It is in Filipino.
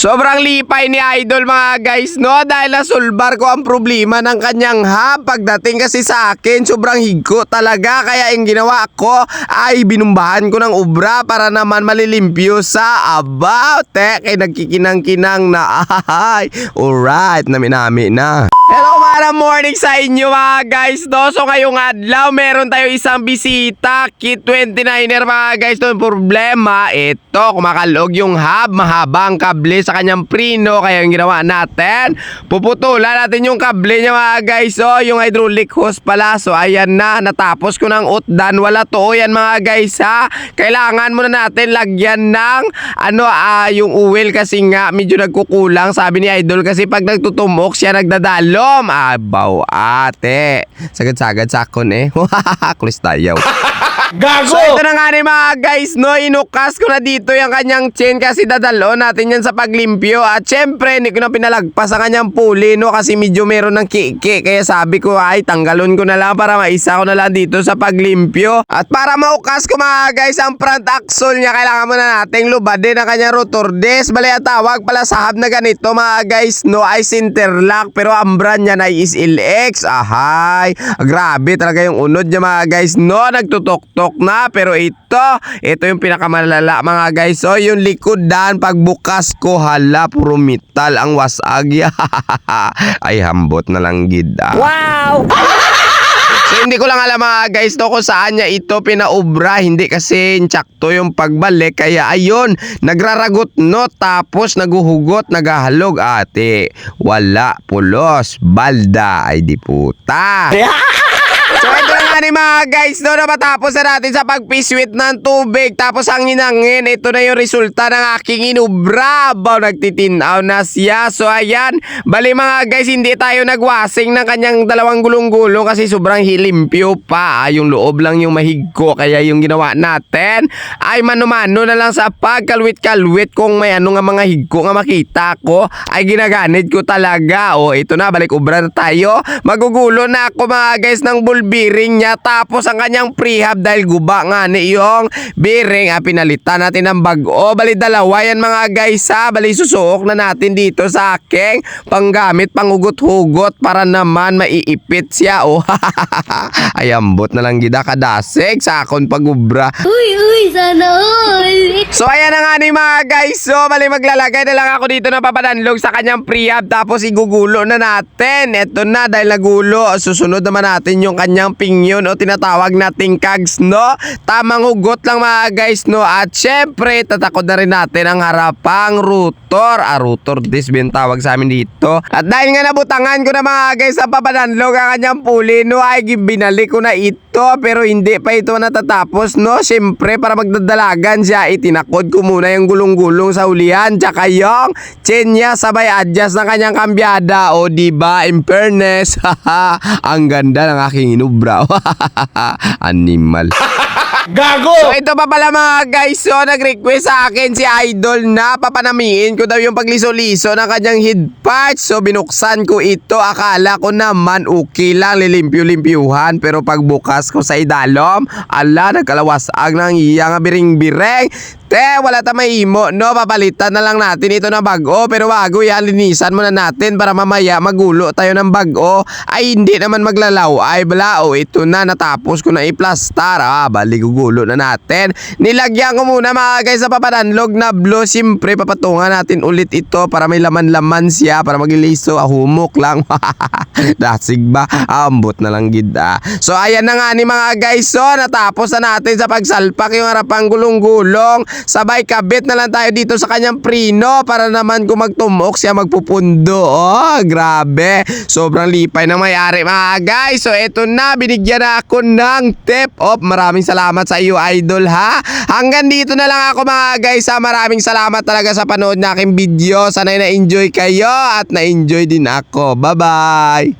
Sobrang lipay ni Idol mga guys, no? Dahil nasulbar ko ang problema ng kanyang hub. Pagdating kasi sa akin, sobrang higo talaga. Kaya yung ginawa ko ay binumbahan ko ng ubra para naman malilimpyo sa about. Eh, kay nagkikinang-kinang na. Ay, alright, nami-nami na. Hello mga morning sa inyo mga guys no? So ngayong adlaw meron tayo isang bisita Kit 29er mga guys no? Problema ito kumakalog yung hub Mahaba ang kable sa kanyang prino Kaya yung ginawa natin Puputulan natin yung kable niya mga guys So yung hydraulic hose pala So ayan na natapos ko ng utdan Wala to yan mga guys ha Kailangan muna natin lagyan ng Ano ah yung oil kasi nga Medyo nagkukulang sabi ni Idol Kasi pag nagtutumok siya nagdadalom Abaw ate. Sagad-sagad sa akon eh. Kulis tayo. Gago! So ito na nga ni mga guys no? Inukas ko na dito yung kanyang chain Kasi dadalo natin yan sa paglimpyo. At syempre hindi ko na pinalagpas ang kanyang pulley no? Kasi medyo meron ng kiki. Kaya sabi ko ay tanggalon ko na lang Para maisa ko na lang dito sa paglimpyo. At para maukas ko mga guys Ang front axle niya Kailangan muna nating lubadin ang kanyang rotor disc. Bali tawag pala sa hub na ganito mga guys no? Ay sinterlock Pero ang brand niya na is LX Ahay Grabe talaga yung unod niya mga guys no Nagtutok-tok na Pero ito Ito yung pinakamalala mga guys So yung likod dan Pagbukas ko hala Puro metal ang wasag Ay hambot na lang gid ah. Wow! So hindi ko lang alam mga guys no kung saan niya ito pinaubra. Hindi kasi insakto yung pagbalik. Kaya ayun nagraragot no? Tapos naguhugot nagahalog ate. Wala pulos balda. Ay di puta. So ito nga ni mga guys no na matapos na natin sa pagpiswit ng tubig. Tapos ang hinangin ito na yung resulta ng aking inubra Baw nagtitinaw na siya. So ayan. Bali mga guys hindi tayo nagwasing ng kanyang dalawang gulong-gulong kasi sobrang hilimpyo pa. Yung loob lang yung mahigko kaya yung ginawa natin. Ay mano-mano na lang sa pagkalwit-kalwit kung may ano nga mga higko nga makita ko. Ay ginaganit ko talaga. O ito na balik ubra na tayo. Magugulo na ako mga guys ng ball bearing niya tapos ang kanyang prehab dahil guba nga ni yung bearing ah, pinalitan natin ng bago. Bali dalawa yan mga guys ha? Bali susuok na natin dito sa aking panggamit pangugot-hugot para naman maiipit siya oh. Ayambot na lang gida kadasig. Sa akon pagubra Uy, uy, sana all. So ayan na nga ni mga guys So bali maglalagay na lang ako dito na papadanlog sa kanyang prehab. Tapos igugulo na natin. Ito na dahil nagulo Susunod naman natin yung kanyang pingyon O tinatawag nating kags no? Tamang hugot lang mga guys no? At syempre tatakod na rin natin ang harapang rotor Ah rotor disc bin tawag sa amin dito? At dahil nga nabutangan ko na mga guys Sa papadanlog ang kanyang pulley no? Ay binalik ko na ito Pero hindi pa ito natatapos no? Syempre para magdadalagan siya itinakod ko muna yung gulong-gulong sa ulian tsaka yung chain niya sabay adjust ng kanyang kambyada. O di ba? In fairness. Ang ganda ng aking inubra animal Gago! So ito pa pala mga guys So nag-request sa akin si Idol na Papanamiin ko daw yung pagliso-liso ng kanyang head parts So binuksan ko ito. Akala ko naman okay lang Lilimpyo-limpyuhan. Pero pagbukas ko sa idalom Ala nagkalawasag ng iya nga biring-bireng Te, wala ta may imo, no? Papalitan na lang natin ito na bago. Pero bago yan, linisan muna natin para mamaya magulo tayo ng bago. Ay, hindi naman maglalaw. Ay, bala, oh, ito na, natapos ko na i-plastar. Ah, bali, gugulo na natin. Nilagyan ko muna mga guys sa papadanlog na blue. Siyempre, papatungan natin ulit ito para may laman-laman siya, para magliso. Ah, humok lang. Dasig ba? Ambot na lang gid ah. So, ayan na nga ni mga guys. So, natapos na natin sa pagsalpak yung harapang gulong-gulong. Sabay kabit na lang tayo dito sa kanyang prino para naman kung magtumok siya magpupundo. Oh, grabe. Sobrang lipay ng may-ari mga guys. So eto na, binigyan na ako ng tip off. Maraming salamat sa iyo idol ha. Hanggang dito na lang ako mga guys ha. Maraming salamat talaga sa panood na aking video. Sana na-enjoy kayo at na-enjoy din ako. Bye-bye.